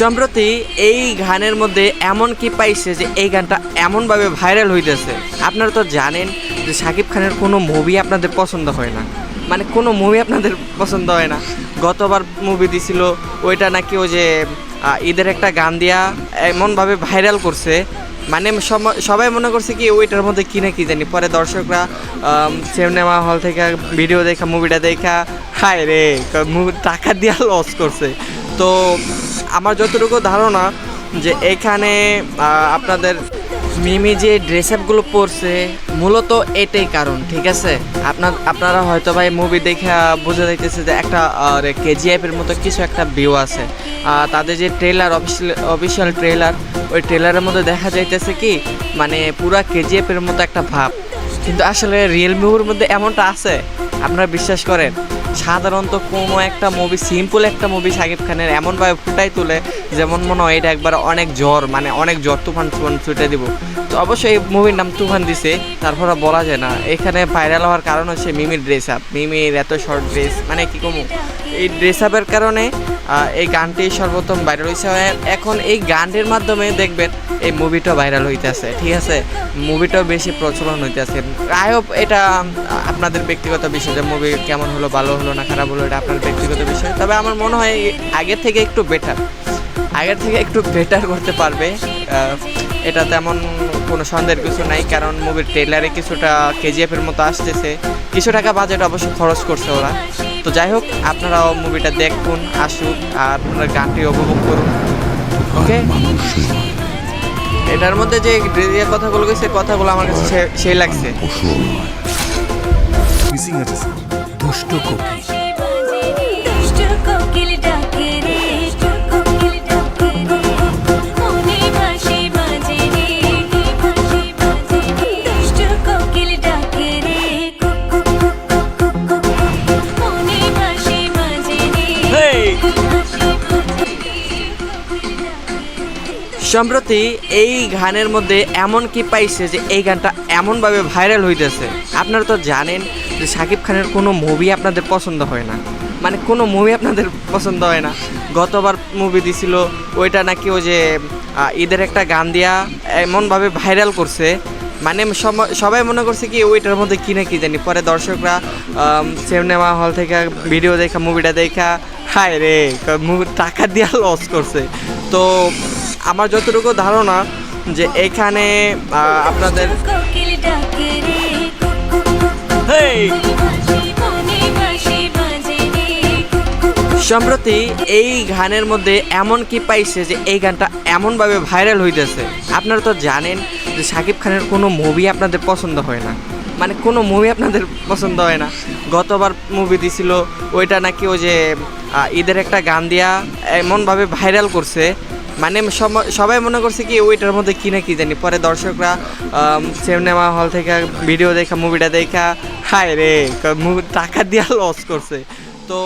সম্প্রতি এই গানের মধ্যে এমন কি পাইছে যে এই গানটা এমনভাবে ভাইরাল হইতেছে? আপনারা তো জানেন যে শাকিব খানের কোনো মুভি আপনাদের পছন্দ হয় না। মানে কোনো মুভি আপনাদের পছন্দ হয় না। গতবার মুভি দিছিল, ওইটা নাকি ওই যে ঈদের একটা গান দিয়া এমনভাবে ভাইরাল করছে। মানে সবাই মনে করছে কি ওইটার মধ্যে কি না কি জানি। পরে দর্শকরা সিনেমা হল থেকে ভিডিও দেখা মুভিটা দেখা হায় রে movie টাকা দিয়া লস করছে। তো আমার যতটুকু ধারণা যে এখানে আপনাদের মিমি যে ড্রেস আপগুলো পরছে, মূলত এটাই কারণ, ঠিক আছে? আপনার আপনারা হয়তো ভাই মুভি দেখে বোঝা যাইতেছে যে একটা কেজিএফ এর মতো কিছু একটা ভিউ আছে। তাদের যে ট্রেলার অফিসিয়াল অফিসিয়াল ট্রেলার ওই ট্রেলারের মধ্যে দেখা যাইতেছে কি মানে পুরা কেজিএফ এর মতো একটা ভাব। কিন্তু আসলে রিয়েল মুভির মধ্যে এমনটা আছে, আপনারা বিশ্বাস করেন সাধারণত কোনো একটা মুভি সিম্পল একটা মুভি শাকিব খানের এমনভাবে ফুটাই তোলে যেমন মনে হয় এটা একবার অনেক জ্বর মানে অনেক জ্বর, তুফান তুফান ছুটে দিব। তো অবশ্যই এই মুভির নাম তুফান দিছে, তারপরে বলা যায় না। এখানে ভাইরাল হওয়ার কারণ হচ্ছে মিমির ড্রেস আপ মিমির এত শর্ট ড্রেস মানে কি কমু? এই ড্রেস আপের কারণে এই গানটি সর্বোত্তম ভাইরাল হয়েছে এখন এই গানটির মাধ্যমে দেখবেন এই মুভিটা ভাইরাল হইতেছে, ঠিক আছে? মুভিটাও বেশি প্রচলন হইতেছে। আই হোপ এটা আপনাদের ব্যক্তিগত বিষয় যে মুভি কেমন হলো, ভালো হলো না খারাপ হলো, এটা আপনার ব্যক্তিগত বিষয়। তবে আমার মনে হয় আগের থেকে একটু বেটার আগের থেকে একটু বেটার করতে পারবে। এটা তেমন কোনো সন্দেহের কিছু নাই কারণ মুভির ট্রেলারে কিছুটা কেজিএফ এর মতো আসতেছে। কিছু টাকা বাজেট অবশ্য খরচ করছে ওরা। তো যাই হোক আপনারাও মুভিটা দেখুন আসুক আর আপনারা গানটি উপভোগ করুন। ওকে এটার মধ্যে যে যে কথাগুলো গেছে কথাগুলো আমার কাছে সে- সেই লাগছে। মিসিং দুষ্ট কোকিল সম্প্রতি এই গানের মধ্যে এমন কি পাইছে যে এই গানটা এমনভাবে ভাইরাল হইতেছে? আপনারা তো জানেন যে শাকিব খানের কোনো মুভি আপনাদের পছন্দ হয় না। মানে কোনো মুভি আপনাদের পছন্দ হয় না। গতবার মুভি দিছিল, ওইটা নাকি ওই যে ঈদের একটা গান দিয়া এমনভাবে ভাইরাল করছে। মানে সবাই মনে করছে কি ওইটার মধ্যে কি না কি জানি। পরে দর্শকরা সিনেমা হল থেকে ভিডিও দেখা মুভিটা দেখা হায় রে টাকা দিয়া লস করছে। তো আমার যতটুকু ধারণা যে এখানে আপনাদের সম্প্রতি এই গানের মধ্যে এমন কি পাইছে যে এই গানটা এমনভাবে ভাইরাল হইতেছে। আপনারা তো জানেন যে শাকিব খানের কোনো মুভি আপনাদের পছন্দ হয় না। মানে কোনো মুভি আপনাদের পছন্দ হয় না? গতবার মুভি দিছিল, ওইটা নাকি ওই যে ঈদের একটা গান দিয়া এমনভাবে ভাইরাল করছে। মানে সবাই মনে করছে কি ওইটার মধ্যে কি না কি জানি। পরে দর্শকরা সিনেমা হল থেকে ভিডিও দেখা মুভিটা দেখা হায় রে টাকা দিয়া লস করছে। তো